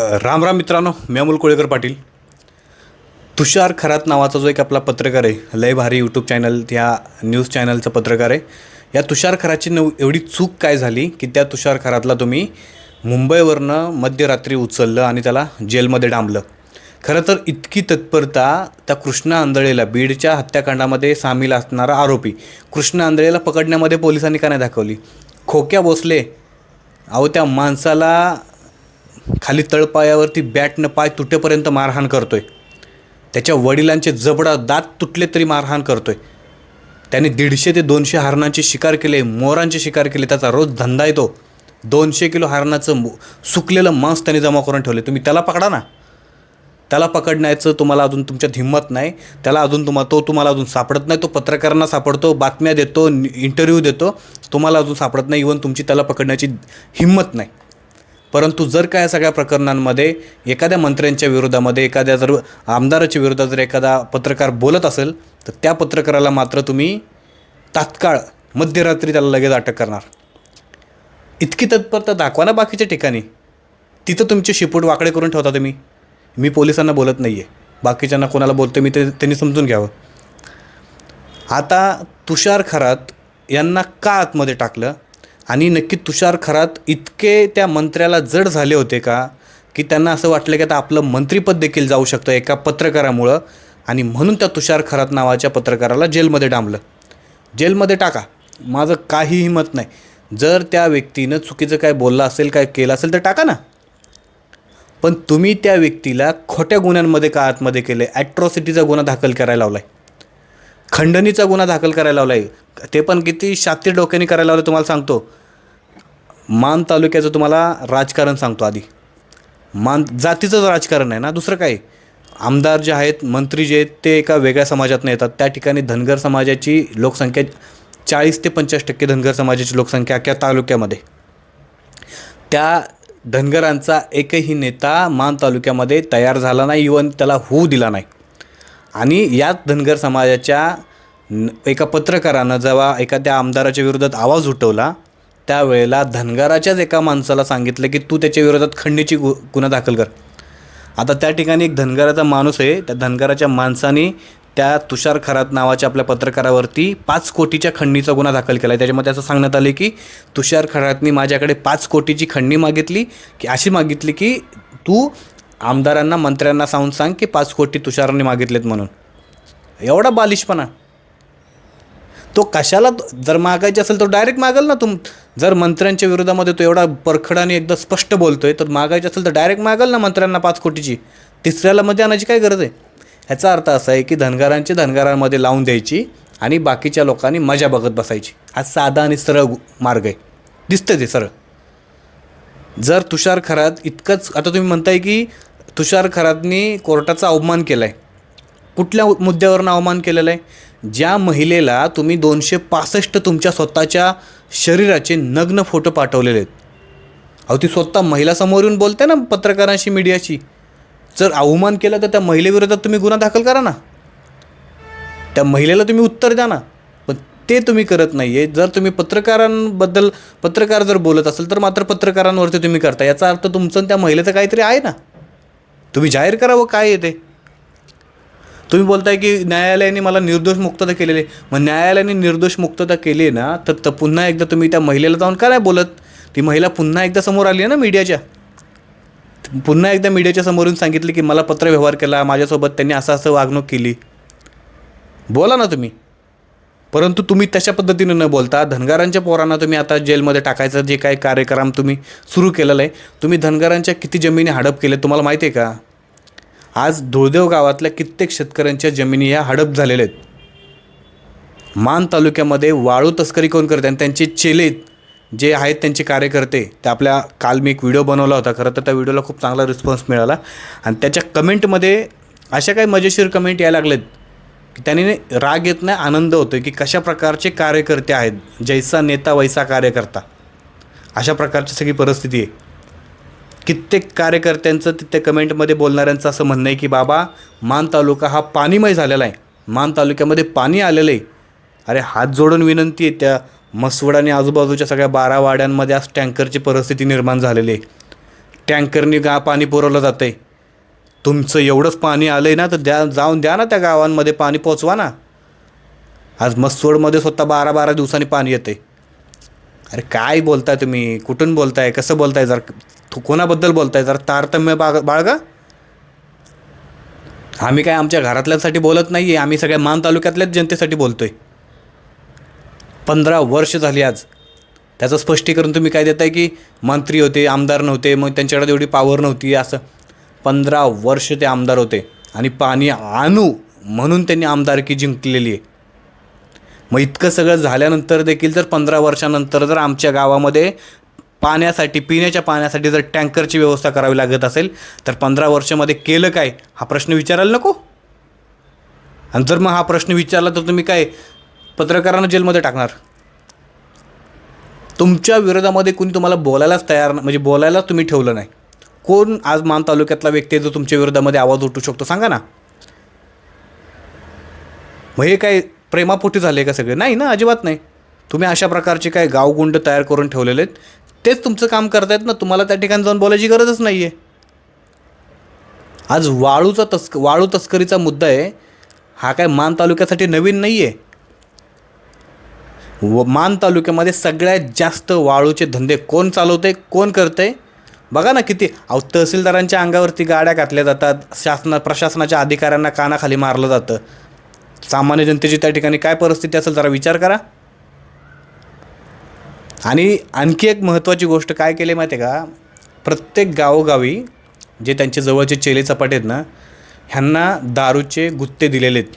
राम राम मित्रांनो मी अमोल कोळेकर पाटील. तुषार खरात नावाचा जो एक आपला पत्रकार आहे लय भारी यूट्यूब चॅनल त्या न्यूज चॅनलचा पत्रकार आहे. या तुषार खराची नव एवढी चूक काय झाली की त्या तुषार खरातला तुम्ही मुंबईवरनं मध्यरात्री उचललं आणि त्याला जेलमध्ये डांबलं. खरं तर इतकी तत्परता त्या कृष्णा आंधळेला बीडच्या हत्याकांडामध्ये सामील असणारा आरोपी कृष्णा आंधळेला पकडण्यामध्ये पोलिसांनी का नाही दाखवली? खोक्या भोसले अहो त्या माणसाला खाली तळपायावरती बॅटनं पाय तुटेपर्यंत मारहाण करतोय. त्याच्या वडिलांचे जबडा दात तुटले तरी मारहाण करतोय. त्याने दीडशे ते दोनशे हरणांचे शिकार केले मोरांची शिकार केले त्याचा रोज धंदा येतो. दोनशे किलो हरणाचं सुकलेलं मांस त्याने जमा करून ठेवले. तुम्ही त्याला पकडा ना. त्याला पकडण्याचं तुम्हाला अजून तुमच्यात हिंमत नाही. त्याला अजून तुम्हा तो तुम्हाला अजून सापडत नाही. तो पत्रकारांना सापडतो बातम्या देतो इंटरव्ह्यू देतो. तुम्हाला अजून सापडत नाही. इवन तुमची त्याला पकडण्याची हिंमत नाही. परंतु जर का या सगळ्या प्रकरणांमध्ये एखाद्या मंत्र्यांच्या विरोधामध्ये एखाद्या जर आमदाराच्या विरोधात जर एखादा पत्रकार बोलत असेल तर त्या पत्रकाराला मात्र तुम्ही तात्काळ मध्यरात्री त्याला लगेच अटक करणार. इतकी तत्परता दाखवा ना बाकीच्या ठिकाणी. तिथं तुमचे शिपूट वाकडे करून ठेवता तुम्ही. मी पोलिसांना बोलत नाही आहे बाकीच्यांना कोणाला बोलतो मी ते त्यांनी समजून घ्यावं. आता तुषार खरात यांना का आतमध्ये टाकलं? आणि नक्की तुषार खरात इतके त्या मंत्र्याला जड झाले होते का की त्यांना असं वाटलं की आता आपलं मंत्रीपद देखील जाऊ शकतं एका पत्रकारामुळं. आणि म्हणून त्या तुषार खरात नावाच्या पत्रकाराला जेलमध्ये डांबलं. जेलमध्ये टाका. माझं काही हिंमत नाही. जर त्या व्यक्तीनं चुकीचं काय बोललं असेल काय केलं असेल तर टाका ना. पण तुम्ही त्या व्यक्तीला खोट्या गुन्ह्यांमध्ये का आतमध्ये केले ॲट्रॉसिटीचा गुन्हा दाखल करायला लावला आहे खंडणीचा गुन्हा दाखल करायला लावला आहे ते पण किती शातीर डोक्याने करायला लावलं तुम्हाला सांगतो. मान तालुक्याचं तुम्हाला राजकारण सांगतो आधी. मान जातीचंच राजकारण आहे ना दुसरं काय? आमदार जे आहेत मंत्री जे आहेत ते एका वेगळ्या समाजातून येतात. त्या ठिकाणी धनगर समाजाची लोकसंख्या चाळीस ते पंचाळीस टक्के धनगर समाजाची लोकसंख्या अख्या तालुक्यामध्ये. त्या धनगरांचा एकही नेता मान तालुक्यामध्ये तयार झाला नाही इवन त्याला होऊ दिला नाही. आणि याच धनगर समाजाच्या एका पत्रकारानं जेव्हा एखाद्या आमदाराच्या विरोधात आवाज उठवला त्यावेळेला धनगराच्याच एका माणसाला सांगितलं की तू त्याच्या विरोधात खंडणीची गु गुन्हा दाखल कर. आता त्या ठिकाणी एक धनगराचा माणूस आहे. त्या धनगराच्या माणसाने त्या तुषार खरात नावाच्या आपल्या पत्रकारावरती पाच कोटीच्या खंडणीचा गुन्हा दाखल केला आहे त्याच्यामध्ये असं सांगण्यात आले की तुषार खरातनी माझ्याकडे पाच कोटीची खंडणी मागितली की अशी मागितली की तू आमदारांना मंत्र्यांना सांगून सांग की पाच कोटी तुषारांनी मागितलेत म्हणून. एवढा बालिशपणा. तो कशाला जर मागायचे असेल तर डायरेक्ट मागेल ना तुम जर मंत्र्यांच्या विरोधामध्ये तो एवढा परखडाने एकदा स्पष्ट बोलतोय तर मागायचं असेल तर डायरेक्ट मागाल ना मंत्र्यांना पाच कोटीची. तिसऱ्याला मध्ये आणायची काय गरज आहे? ह्याचा अर्थ असा आहे की धनगारांची धनगरांमध्ये लावून द्यायची आणि बाकीच्या लोकांनी मजा बघत बसायची. हा साधा आणि सरळ मार्ग आहे. दिसतं ते सरळ. जर तुषार खरात इतकंच आता तुम्ही म्हणताय की तुषार खरातनी कोर्टाचा अवमान केला आहे कुठल्या मुद्द्यावरनं अवमान केलेला आहे ज्या महिलेला तुम्ही दोनशे पासष्ट तुमच्या स्वतःच्या शरीराचे नग्न फोटो पाठवलेले आहेत. अहो ती स्वतः महिलासमोर येऊन बोलते ना पत्रकारांशी मीडियाशी. जर अवमान केला तर त्या महिलेविरोधात तुम्ही गुन्हा दाखल करा ना. त्या महिलेला तुम्ही उत्तर द्या ना. पण ते तुम्ही करत नाही आहे जर तुम्ही पत्रकारांबद्दल पत्रकार जर बोलत असेल तर मात्र पत्रकारांवरती तुम्ही करता. याचा अर्थ तुमचं त्या महिलेचं काहीतरी आहे ना. तुम्ही जाहीर करावं काय येते तुम्ही बोलताय की न्यायालयाने मला निर्दोष मुक्तता केलेली आहे. मग न्यायालयाने निर्दोष मुक्तता केली आहे ना तर तर पुन्हा एकदा तुम्ही त्या महिलेला जाऊन का नाही बोलत? ती महिला पुन्हा एकदा समोर आली आहे ना मीडियाच्या. पुन्हा एकदा मीडियाच्या समोरून सांगितले की मला पत्रव्यवहार केला माझ्यासोबत त्यांनी असं असं वागणूक केली. बोला ना तुम्ही. परंतु तुम्ही तशा पद्धतीनं न बोलता धनगारांच्या पोरांना तुम्ही आता जेलमध्ये टाकायचं जे काही कार्यक्रम तुम्ही सुरू केलेला आहे तुम्ही धनगरांच्या किती जमिनी हडप केले तुम्हाला माहिती आहे का? आज धुळदेव गावातल्या कित्येक शेतकऱ्यांच्या जमिनी ह्या हडप झालेल्या आहेत. मान तालुक्यामध्ये वाळू तस्करी कोण करते आणि त्यांचे चेले जे आहेत त्यांचे कार्यकर्ते ते आपल्या काल मी एक व्हिडिओ बनवला होता खरं तर त्या व्हिडिओला खूप चांगला रिस्पॉन्स मिळाला. आणि त्याच्या कमेंटमध्ये अशा काही मजेशीर कमेंट यायला लागलेत की त्यांनी राग येत नाही आनंद होतो की कशा प्रकारचे कार्यकर्ते आहेत जैसा नेता वैसा कार्यकर्ता. अशा प्रकारची सगळी परिस्थिती आहे. कित्येक कार्यकर्त्यांचं तिथे कमेंटमध्ये बोलणाऱ्यांचं असं म्हणणं आहे की बाबा मान तालुका हा पाणीमय झालेला आहे. मान तालुक्यामध्ये पाणी आलेलं आहे. अरे हात जोडून विनंती आहे त्या मसवड आणि आजूबाजूच्या सगळ्या बारा वाड्यांमध्ये आज टँकरची परिस्थिती निर्माण झालेली आहे. टँकरनी गा पाणी पुरवलं जातं आहे तुमचं एवढंच पाणी आलं आहे ना तर द्या जाऊन द्या ना त्या गावांमध्ये पाणी पोचवा ना. आज मसवडमध्ये स्वतः बारा बारा दिवसांनी पाणी येते अरे काय बोलताय तुम्ही? कुठून बोलताय? कसं बोलताय? जर कोणाबद्दल बोलताय? जर तारतम्य बाग बाळगा? आम्ही काय आमच्या घरातल्यांसाठी बोलत नाही आहे आम्ही सगळ्या मान तालुक्यातल्याच जनतेसाठी बोलतो आहे पंधरा वर्ष झाली आज. त्याचं स्पष्टीकरण तुम्ही काय देताय की मंत्री होते आमदार नव्हते मग त्यांच्याकडे एवढी पावर नव्हती असं. पंधरा वर्ष ते आमदार होते. आणि पाणी आणू म्हणून त्यांनी आमदारकी जिंकलेली आहे. मग इतकं सगळं झाल्यानंतर देखील जर पंधरा वर्षानंतर जर आमच्या गावामध्ये पाण्यासाठी पिण्याच्या पाण्यासाठी जर टँकरची व्यवस्था करावी लागत असेल तर पंधरा वर्षामध्ये केलं काय? हा प्रश्न विचारायला नको? आणि जर मग हा प्रश्न विचारला तर तुम्ही काय पत्रकारांना जेलमध्ये टाकणार? तुमच्या विरोधामध्ये कुणी तुम्हाला बोलायलाच तयार म्हणजे बोलायलाच तुम्ही ठेवलं नाही. कोण आज मान तालुक्यातला व्यक्ती आहे जो तुमच्या विरोधामध्ये आवाज उठू शकतो? सांगा ना. मग हे काय प्रेमापोटी झाले का सगळे? नाही ना अजिबात नाही. तुम्ही अशा प्रकारचे काय गावगुंड तयार करून ठेवलेले आहेत? तेच तुमचं काम करतायत ना. तुम्हाला त्या ठिकाणी जाऊन बोलायची गरजच नाही आहे आज वाळूचा तस्क वाळू तस्करीचा मुद्दा आहे. हा काय मान तालुक्यासाठी नवीन नाही आहे व मान तालुक्यामध्ये सगळ्यात जास्त वाळूचे धंदे कोण चालवते कोण करते बघा ना किती अहो तहसीलदारांच्या अंगावरती गाड्या घातल्या जातात शासना प्रशासनाच्या अधिकाऱ्यांना कानाखाली मारलं जातं. सामान्य जनतेची त्या ठिकाणी काय परिस्थिती असेल जरा विचार करा. आणि आणखी एक महत्त्वाची गोष्ट काय केली माहिती आहे का? प्रत्येक गावोगावी जे त्यांचे जवळचे चेले चपाटे आहेत ना ह्यांना दारूचे गुत्ते दिलेले आहेत.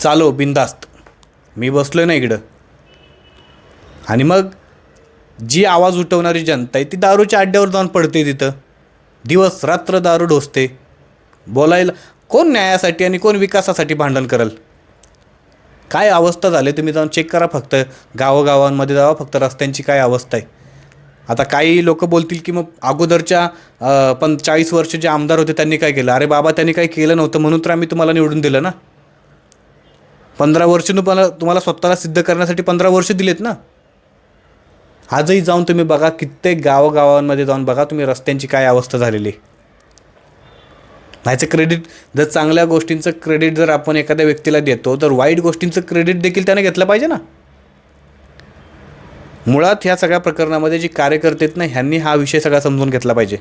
चालो बिंदास्त मी बसलो ना इकडं. आणि मग जी आवाज उठवणारी जनता आहे ती दारूच्या अड्ड्यावर जाऊन पडते तिथं. दिवस रात्र दारू ढोसते. बोलायला कोण न्यायासाठी आणि कोण विकासासाठी भांडण करेल? काय अवस्था झाली? तुम्ही जाऊन चेक करा फक्त. गावोगावांमध्ये जावा फक्त. रस्त्यांची काय अवस्था आहे? आता काही लोक बोलतील की मग अगोदरच्या पण चाळीस वर्ष जे आमदार होते त्यांनी काय केलं? अरे बाबा त्यांनी काही केलं नव्हतं. म्हणून तर आम्ही तुम्हाला निवडून दिलं ना? पंधरा वर्ष तुम्हाला तुम्हाला स्वतःला सिद्ध करण्यासाठी पंधरा वर्ष दिलेत ना? आजही जाऊन तुम्ही बघा. कित्येक गावोगावांमध्ये जाऊन बघा. तुम्ही रस्त्यांची काय अवस्था झालेली आहे? ह्याचं क्रेडिट जर चांगल्या गोष्टींचं क्रेडिट जर आपण एखाद्या व्यक्तीला देतो तर वाईट गोष्टींचं क्रेडिट देखील त्याने घेतलं पाहिजे ना? मुळात ह्या सगळ्या प्रकरणामध्ये जे कार्यकर्ते आहेत ना ह्यांनी हा विषय सगळा समजून घेतला पाहिजे.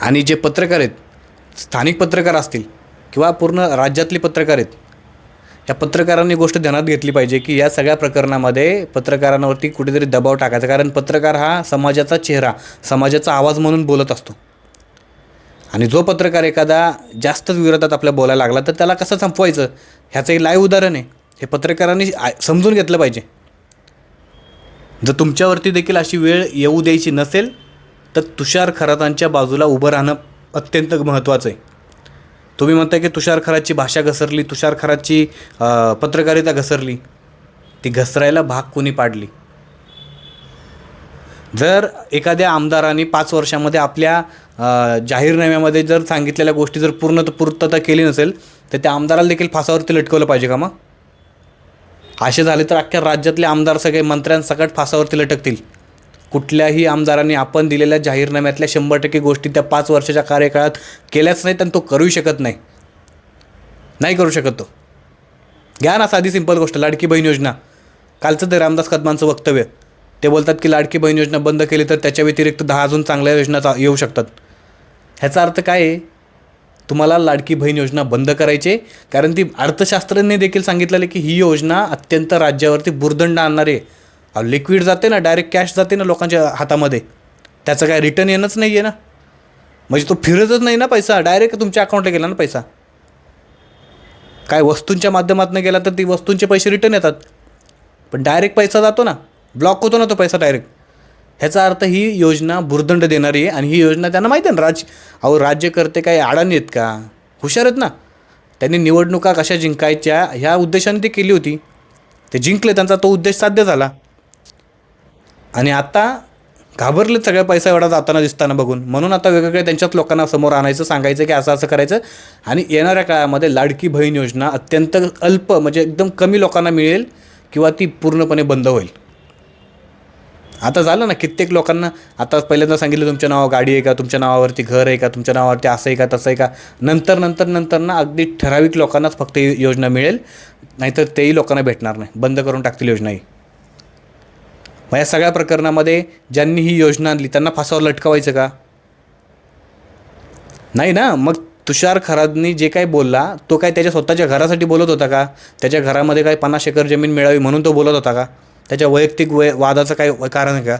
आणि जे पत्रकार आहेत स्थानिक पत्रकार असतील किंवा पूर्ण राज्यातली पत्रकार आहेत या पत्रकारांनी गोष्ट ध्यानात घेतली पाहिजे की या सगळ्या प्रकरणामध्ये पत्रकारांवरती कुठेतरी दबाव टाकायचा. कारण पत्रकार हा समाजाचा चेहरा समाजाचा आवाज म्हणून बोलत असतो. आणि जो पत्रकार एखादा जास्तच विरोधात आपल्या बोलायला लागला तर त्याला कसं संपवायचं? ह्याचं एक लाईव्ह उदाहरण आहे. हे पत्रकारांनी समजून घेतलं पाहिजे. जर तुमच्यावरती देखील अशी वेळ येऊ द्यायची नसेल तर तुषार खरातांच्या बाजूला उभं राहणं अत्यंत महत्त्वाचं आहे. तुम्ही म्हणताय की तुषार खराची भाषा घसरली तुषार खराची पत्रकारिता घसरली. ती घसरायला भाग कोणी पाडली? जर एखाद्या आमदाराने पाच वर्षामध्ये आपल्या जाहीरनाम्यामध्ये जर सांगितलेल्या गोष्टी जर पूर्ण पूर्तता केली नसेल तर त्या आमदाराला देखील फासावरती लटकवलं पाहिजे का मग? असे झाले तर अख्ख्या राज्यातले आमदार सगळे मंत्र्यांसकट फासावरती लटकतील. कुठल्याही आमदारांनी आपण दिलेल्या जाहीरनाम्यातल्या शंभर टक्के गोष्टी त्या पाच वर्षाच्या कार्यकाळात केल्याच नाहीत आणि तो करूही शकत नाही. नाही करू शकत तो. घ्या ना साधी सिंपल गोष्ट लाडकी बहीण योजना. कालचं ते रामदास कदमांचं वक्तव्य. ते बोलतात की लाडकी बहीण योजना बंद केली तर त्याच्या व्यतिरिक्त दहा अजून चांगल्या योजना चा- येऊ शकतात. ह्याचा अर्थ काय आहे? तुम्हाला लाडकी बहीण योजना बंद करायची कारण ती अर्थशास्त्रज्ञांनी देखील सांगितलेलं आहे की ही योजना अत्यंत राज्यावरती बुरदंड आणणार आहे. लिक्विड जाते ना डायरेक्ट कॅश जाते ना लोकांच्या हातामध्ये. त्याचं काय रिटर्न येणंच नाही आहे ना. म्हणजे तो फिरतच नाही ना पैसा. डायरेक्ट तुमच्या अकाउंटला गेला ना पैसा. काय वस्तूंच्या माध्यमातून गेला तर ती वस्तूंचे पैसे रिटर्न येतात. पण डायरेक्ट पैसा जातो ना. ब्लॉक होतो ना तो पैसा डायरेक्ट ह्याचा अर्थ ही योजना भुर्दंड देणारी आहे. आणि ही योजना त्यांना माहिती आहे ना राज अहो राज्यकर्ते काही अडाणी आहेत का? हुशार आहेत ना. त्यांनी निवडणुका कशा जिंकायच्या ह्या उद्देशाने ती केली होती. ते जिंकले त्यांचा तो उद्देश साध्य झाला. आणि आता घाबरले सगळ्या पैसा एवढा जाताना दिसताना बघून. म्हणून आता वेगवेगळ्या त्यांच्याच लोकांना समोर आणायचं सांगायचं की असं असं करायचं. आणि येणाऱ्या काळामध्ये लाडकी बहीण योजना अत्यंत अल्प म्हणजे एकदम कमी लोकांना मिळेल किंवा ती पूर्णपणे बंद होईल. आता झालं ना कित्येक लोकांना आता पहिल्यांदा सांगितलं तुमच्या नावावर गाडी आहे का तुमच्या नावावरती घर आहे का तुमच्या नावावरती असं आहे का तसं आहे का. नंतर नंतर नंतर ना अगदी ठराविक लोकांनाच फक्त ही योजना मिळेल. नाहीतर तेही लोकांना भेटणार नाही. बंद करून टाकतील योजना ही. मग या सगळ्या प्रकरणामध्ये ज्यांनी ही योजना आणली त्यांना फासावर लटकवायचं का? नाही ना. मग तुषार खरादनी जे काही बोलला तो काय त्याच्या स्वतःच्या घरासाठी बोलत होता का? त्याच्या घरामध्ये काय पन्नास एकर जमीन मिळावी म्हणून तो बोलत होता का? त्याच्या वैयक्तिक वय वादाचं काय कारण आहे का?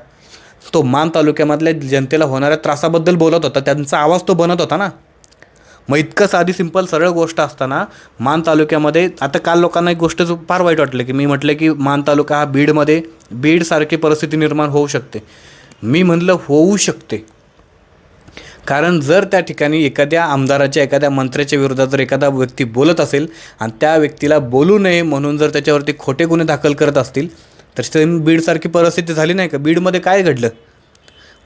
तो मान तालुक्यामधल्या जनतेला होणाऱ्या त्रासाबद्दल बोलत होता. त्यांचा आवाज तो बनत होता ना. मग इतकं साधी सिंपल सरळ गोष्ट असताना मान तालुक्यामध्ये आता काल लोकांना एक गोष्ट फार वाईट वाटलं की मी म्हटलं की मान तालुका हा बीडमध्ये बीडसारखी परिस्थिती निर्माण होऊ शकते. मी म्हणलं होऊ शकते. कारण जर त्या ठिकाणी एखाद्या आमदाराच्या एखाद्या मंत्र्याच्या विरोधात जर एखादा व्यक्ती बोलत असेल आणि त्या व्यक्तीला बोलू नये म्हणून जर त्याच्यावरती खोटे गुन्हे दाखल करत असतील तर सेम बीडसारखी परिस्थिती झाली नाही का? बीडमध्ये काय घडलं?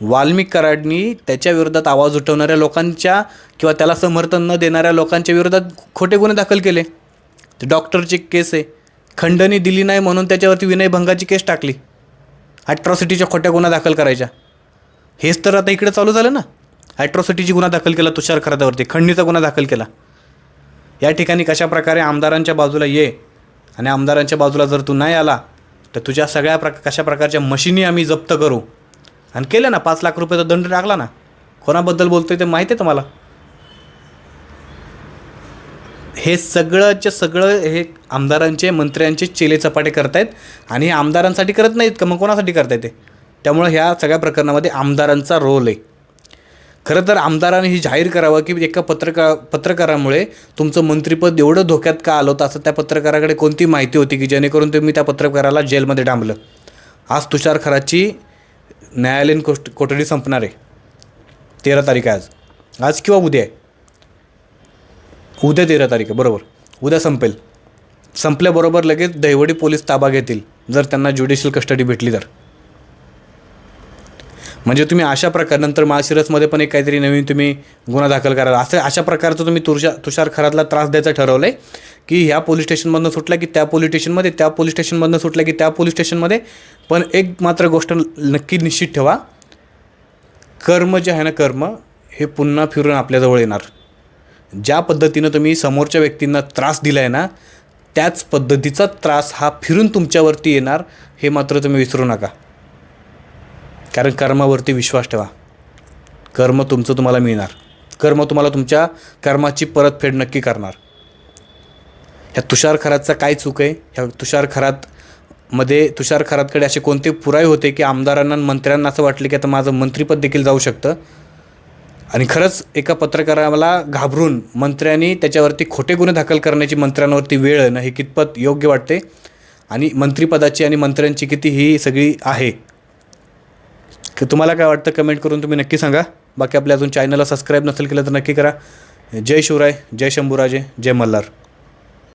वाल्मिक कराडनी त्याच्या विरोधात आवाज उठवणाऱ्या लोकांच्या किंवा त्याला समर्थन न देणाऱ्या लोकांच्या विरोधात खोटे गुन्हे दाखल केले. ते डॉक्टरची केस आहे. खंडणी दिली नाही म्हणून त्याच्यावरती विनयभंगाची केस टाकली. ॲट्रॉसिटीच्या खोट्या गुन्हा दाखल करायच्या. हेच तर आता इकडे चालू झालं ना? ॲट्रॉसिटीची गुन्हा दाखल केला तुषार खरादावरती खंडणीचा गुन्हा दाखल केला. या ठिकाणी कशा प्रकारे आमदारांच्या बाजूला ये आणि आमदारांच्या बाजूला जर तू नाही आला तर तुझ्या सगळ्या प्रक कशा प्रकारच्या मशिनी आम्ही जप्त करू? आणि केलं ना पाच लाख रुपयाचा दंड टाकला ना. कोणाबद्दल बोलतोय ते माहिती आहे तुम्हाला? हे सगळंच्या सगळं हे आमदारांचे मंत्र्यांचे चेले चपाटे करतायत आणि हे आमदारांसाठी करत नाहीत का? मग कोणासाठी करतायत ते? त्यामुळं ह्या सगळ्या प्रकरणामध्ये आमदारांचा रोल आहे. खरं तर आमदाराने ही जाहीर करावं की एका पत्रका पत्रकारामुळे तुमचं मंत्रिपद एवढं धोक्यात का आलं होतं असं त्या पत्रकाराकडे कोणती माहिती होती की जेणेकरून तुम्ही त्या पत्रकाराला जेलमध्ये डांबलं? आज तुषार खराची न्यायालयीन कोष्ट कोठडी संपणार आहे. तेरा तारीख आहे आज. आज किंवा उद्या आहे. उद्या तेरा तारीख आहे बरोबर. उद्या संपेल. संपल्याबरोबर लगेच दहिवडी पोलीस ताबा घेतील जर त्यांना ज्युडिशियल कस्टडी भेटली तर. म्हणजे तुम्ही अशा प्रकार नंतर माळशिरसमध्ये पण एक काहीतरी नवीन तुम्ही गुन्हा दाखल कराल असं अशा प्रकारचं तुम्ही तुषार तुषार खरातला त्रास द्यायचं ठरवलं आहे की ह्या पोलीस स्टेशनमधनं सुटला की त्या पोलीस स्टेशनमध्ये त्या पोलीस स्टेशनमधनं सुटला की त्या पोलीस स्टेशनमध्ये. पण एक मात्र गोष्ट नक्की निश्चित ठेवा कर्म जे आहे ना कर्म हे पुन्हा फिरून आपल्याजवळ येणार. ज्या पद्धतीनं तुम्ही समोरच्या व्यक्तींना त्रास दिला आहे ना त्याच पद्धतीचा त्रास हा फिरून तुमच्यावरती येणार हे मात्र तुम्ही विसरू नका. कारण कर्मावरती विश्वास ठेवा. कर्म तुमचं तुम्हाला मिळणार. कर्म तुम्हाला तुमच्या कर्माची परतफेड नक्की करणार. ह्या तुषार खरातचा काय चूक आहे? ह्या तुषार खरात मध्ये तुषार खरातकडे असे कोणते पुरावे होते की आमदारांना मंत्र्यांना असं वाटलं की आता माझं मंत्रिपद देखील जाऊ शकतं? आणि खरंच एका पत्रकाराला घाबरून मंत्र्यांनी त्याच्यावरती खोटे गुन्हे दाखल करण्याची मंत्र्यांवरती वेळ येणं ना हे कितपत योग्य वाटते? आणि मंत्रिपदाची आणि मंत्र्यांची किती ही सगळी आहे? की तुम्हाला काय वाटतं कमेंट करून तुम्ही नक्की सांगा. बाकी आपल्या अजून चॅनलला सबस्क्राईब नसेल केलं तर नक्की करा. जय शिवराय जय शंभूराजे जय मल्हार.